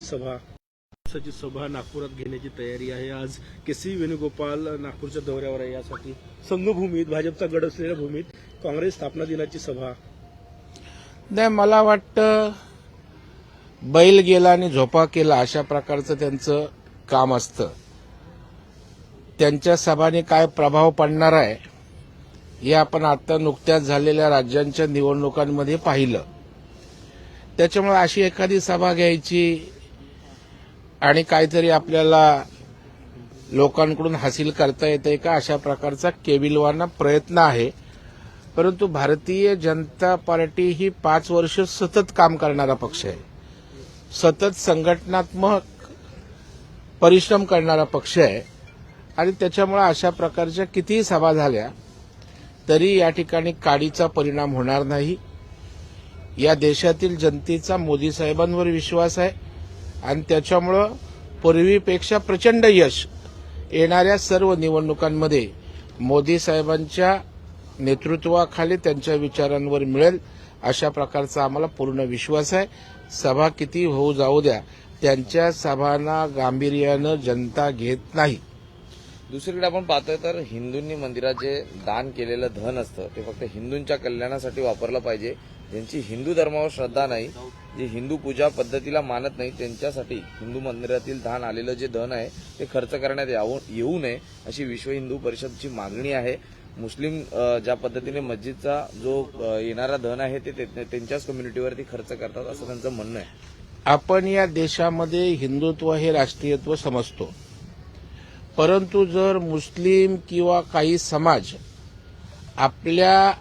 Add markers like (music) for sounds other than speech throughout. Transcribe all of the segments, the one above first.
सभा. सभा नागपुरात घेण्याची तयारी आहे. आज के सी वेणुगोपाल नागपूरच्या दौऱ्यावर आहे. यासाठी संघभूमीत भाजपचा गड असलेल्या भूमीत काँग्रेस स्थापना दिनाची सभा. नाही मला वाटतं बैल गेला आणि झोपा केला अशा प्रकारचं त्यांचं काम असतं. त्यांच्या सभाने काय प्रभाव पडणार आहे हे आपण आता नुकत्याच झालेल्या राज्यांच्या निवडणुकांमध्ये पाहिलं. त्याच्यामुळे अशी एखादी सभा घ्यायची आणि काहीतरी आपल्याला लोकांकडून हासिल करता येते का अशा प्रकारचा केविलवाना प्रयत्न आहे. परंतु भारतीय जनता पार्टी ही पाच वर्ष सतत काम करणारा पक्ष आहे. सतत संघटनात्मक परिश्रम करणारा पक्ष आहे. आणि त्याच्यामुळे अशा प्रकारच्या कितीही सभा झाल्या तरी या ठिकाणी काडीचा परिणाम होणार नाही. या देशातील जनतेचा मोदी साहेबांवर विश्वास आहे. आणि त्याच्यामुळं पूर्वीपेक्षा प्रचंड यश येणाऱ्या सर्व निवडणुकांमध्ये मोदी साहेबांच्या नेतृत्वाखाली त्यांच्या विचारांवर मिळेल अशा प्रकारचा आम्हाला पूर्ण विश्वास आहे. सभा किती होऊ जाऊ द्या त्यांच्या सभांना गांभीर्यानं जनता घेत नाही. दुसरीकडे आपण पाहतोय तर हिंदूंनी मंदिरात जे दान केलेलं धन असतं ते फक्त हिंदूंच्या कल्याणासाठी वापरलं पाहिजे. ज्यांची हिंदू धर्मावर श्रद्धा नाही जे हिंदू पूजा पद्धतीला मानत नाही त्यांच्यासाठी हिंदू मंदिरातील दान आलेलं जे धन आहे ते खर्च करण्यात यावं येऊ नये अशी विश्व हिंदू परिषदची मागणी आहे. मुस्लिम ज्या पद्धतीने मस्जिदचा जो येणारा धन आहे ते ते- त्यांच्याच कम्युनिटीवरती खर्च करतात असं त्यांचं म्हणणं आहे. आपण या देशामध्ये हिंदुत्व हे राष्ट्रीयत्व समजतो. परंतु जर मुस्लिम किंवा काही समाज आपल्या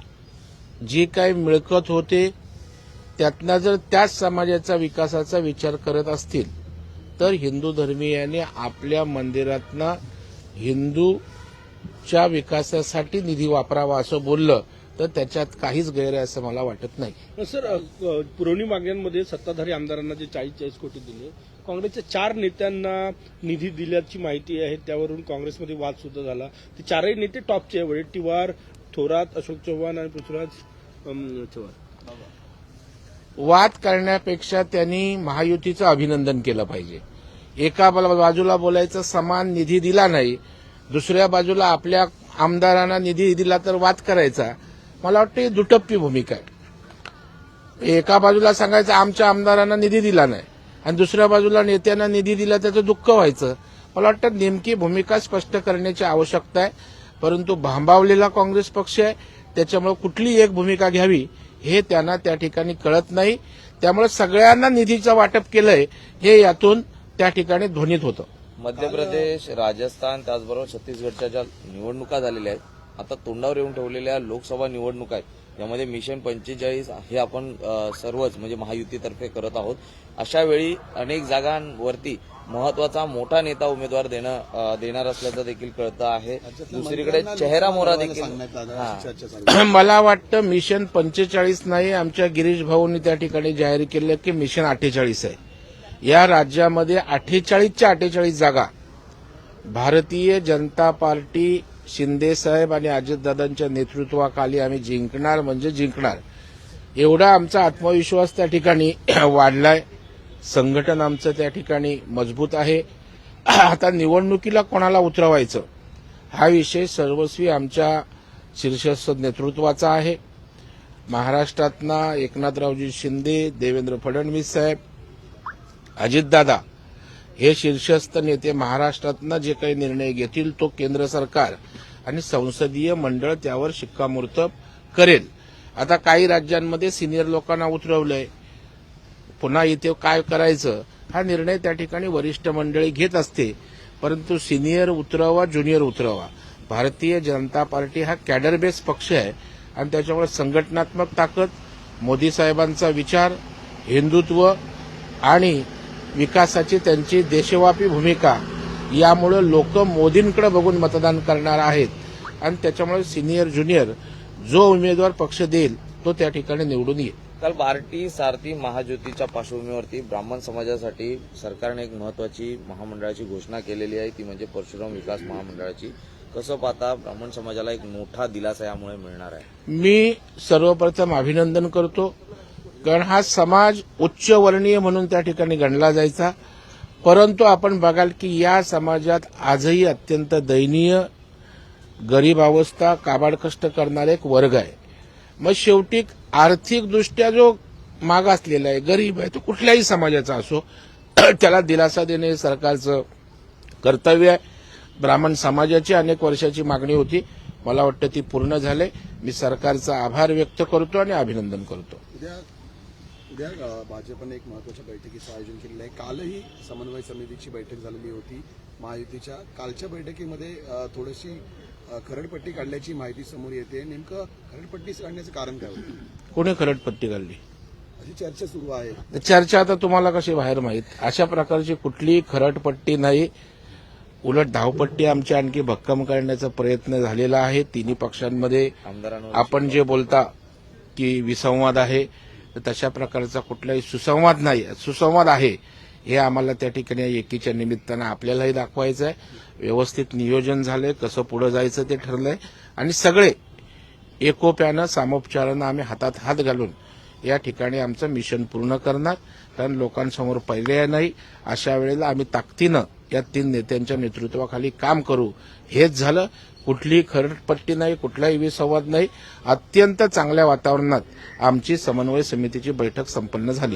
जी काही मिळकत होते त्यातनं जर त्याच समाजाचा विकासाचा विचार करत असतील तर हिंदू धर्मीयाने आपल्या मंदिरातनं हिंदूच्या विकासासाठी निधी वापरावा असं बोललं तर त्याच्यात काहीच गैर आहे असं मला वाटत नाही. सर पुरवणी मागण्यांमध्ये सत्ताधारी आमदारांना जे चाळीस चाळीस कोटी दिले काँग्रेसच्या चार नेत्यांना निधी दिल्याची माहिती आहे त्यावरून काँग्रेसमध्ये वाद सुद्धा झाला. ते चारही नेते टॉपचे आहे वडेट्टीवार थोरात अशोक चव्हाण आणि पृथ्वीराज चव्हाण. वाद करण्यापेक्षा त्यांनी महायुतीचं अभिनंदन केलं पाहिजे. एका बाजूला बोलायचं समान निधी दिला नाही. दुसऱ्या बाजूला आपल्या आमदारांना निधी दिला तर वाद करायचा. मला वाटतं ही दुटप्पी भूमिका आहे. एका बाजूला सांगायचं आमच्या आमदारांना निधी दिला नाही. आणि दुसऱ्या बाजूला नेत्यांना निधी दिला त्याचं दुःख व्हायचं. मला वाटतं नेमकी भूमिका स्पष्ट करण्याची आवश्यकता आहे. परंतु भांबावलेला काँग्रेस पक्ष आहे. त्याच्यामुळे कुठली एक भूमिका घ्यावी. हे त्यांना त्या ठिकाणी कळत नाही. त्यामुळे सगळ्यांना निधीचं वाटप केलंय हे यातून त्या ठिकाणी ध्वनीत होतं. मध्य प्रदेश राजस्थान त्याचबरोबर छत्तीसगडच्या ज्या निवडणुका झालेल्या आहेत आता तोंडावर येऊन ठेवलेल्या लोकसभा निवडणुका आहेत यामध्ये मिशन पंचेचाळीस हे आपण सर्वच म्हणजे महायुतीतर्फे करत आहोत. अशा वेळी अनेक जागांवरती महत्त्वाचा मोठा नेता उमेदवार देणं देणार असल्याचं देखील कळतं आहे. दुसरीकडे चेहरा मोरा देखील. (clears throat) मला वाटतं मिशन पंचेचाळीस नाही आमच्या गिरीश भाऊंनी त्या ठिकाणी जाहीर केलं की मिशन अठ्ठेचाळीस आहे. या राज्यामध्ये अठ्ठेचाळीसच्या अठ्ठेचाळीस जागा. भारतीय जनता पार्टी शिंदे साहेब आणि अजितदादांच्या नेतृत्वाखाली आम्ही जिंकणार म्हणजे जिंकणार. एवढा आमचा आत्मविश्वास त्या ठिकाणी (clears throat) वाढलाय. संघटन आमचं त्या ठिकाणी मजबूत आहे. (clears throat) आता निवडणुकीला कोणाला उतरवायचं? हा विषय सर्वस्वी आमच्या शीर्षस्थ नेतृत्वाचा आहे. महाराष्ट्रातना एकनाथरावजी शिंदे देवेंद्र फडणवीस साहेब अजितदादा हे शीर्षस्थ नेते महाराष्ट्रातनं जे काही निर्णय घेतील तो केंद्र सरकार आणि संसदीय मंडळ त्यावर शिक्कामोर्तब करेल. आता काही राज्यांमध्ये सिनियर लोकांना उतरवलंय. पुन्हा इथे काय करायचं? हा निर्णय त्या ठिकाणी वरिष्ठ मंडळी घेत असते. परंतु सिनियर उतरवा ज्युनियर उतरवा. भारतीय जनता पार्टी हा कॅडर बेस्ड पक्ष आहे आणि त्याच्यामुळे संघटनात्मक ताकद मोदी साहेबांचा विचार हिंदुत्व आणि विकासाची त्यांची देशव्यापी भूमिका यामुळे लोक मोदींकडे बघून मतदान करणार आहेत. आणि त्याच्यामुळे सिनियर ज्युनियर जो उमेदवार पक्ष देईल तो त्या ठिकाणी निवडून येईल. काल बार्टी सारथी महाज्योतीच्या पार्श्वभूमीवरती ब्राह्मण समाजासाठी सरकारने एक महत्वाची महामंडळाची घोषणा केलेली आहे. ती म्हणजे परशुराम विकास महामंडळाची. कसं पाहता ब्राह्मण समाजाला एक मोठा दिलासा यामुळे मिळणार आहे? मी सर्वप्रथम अभिनंदन करतो. कारण हा समाज उच्चवर्णीय म्हणून त्या ठिकाणी गणला जायचा. परंतु आपण बघाल की या समाजात आजही अत्यंत दयनीय गरीब अवस्था काबाड कष्ट करणारा एक वर्ग आहे. मग शेवटी आर्थिकदृष्ट्या जो मागासलेला आहे गरीब आहे तो कुठल्याही समाजाचा असो (clears throat) त्याला दिलासा देणे हे सरकारचं कर्तव्य आहे. ब्राह्मण समाजाची अनेक वर्षाची मागणी होती. मला वाटतं ती पूर्ण झाले. मी सरकारचा आभार व्यक्त करतो आणि अभिनंदन करतो. उद्या भाजपने एक महत्त्वाच्या बैठकीचं आयोजन केलेलं आहे. कालही समन्वय समितीची बैठक झालेली होती. महायुतीच्या कालच्या बैठकीमध्ये थोडीशी खरडपट्टी काढल्याची माहिती समोर येते. नेमकं खरडपट्टी काढण्याचं कारण काय होतं? कोणी खरडपट्टी काढली? अशी चर्चा सुरू आहे. चर्चा आता तुम्हाला कशी बाहेर माहीत? अशा प्रकारची कुठलीही खरडपट्टी नाही. उलट धावपट्टी आमची आणखी भक्कम करण्याचा प्रयत्न झालेला आहे. तिन्ही पक्षांमध्ये आपण जे बोलता की विसंवाद आहे तर तशा प्रकारचा कुठलाही सुसंवाद नाही. सुसंवाद आहे. हे आम्हाला त्या ठिकाणी एकीच्या निमित्तानं आपल्यालाही दाखवायचं आहे व्यवस्थित नियोजन झालंय कसं पुढे जायचं ते ठरलंय. आणि सगळे एकोप्यानं सामोपचारानं आम्ही हातात हात घालून या ठिकाणी आमचं मिशन पूर्ण करणार. कारण लोकांसमोर पर्याय नाही. अशा वेळेला आम्ही ताकदीनं या तीन नेत्यांच्या नेतृत्वाखाली काम करू. हेच झालं. कुठलीही खरडपट्टी नाही कुठलाही विसंवाद नाही. अत्यंत चांगल्या वातावरणात आमची समन्वय समितीची बैठक संपन्न झाली.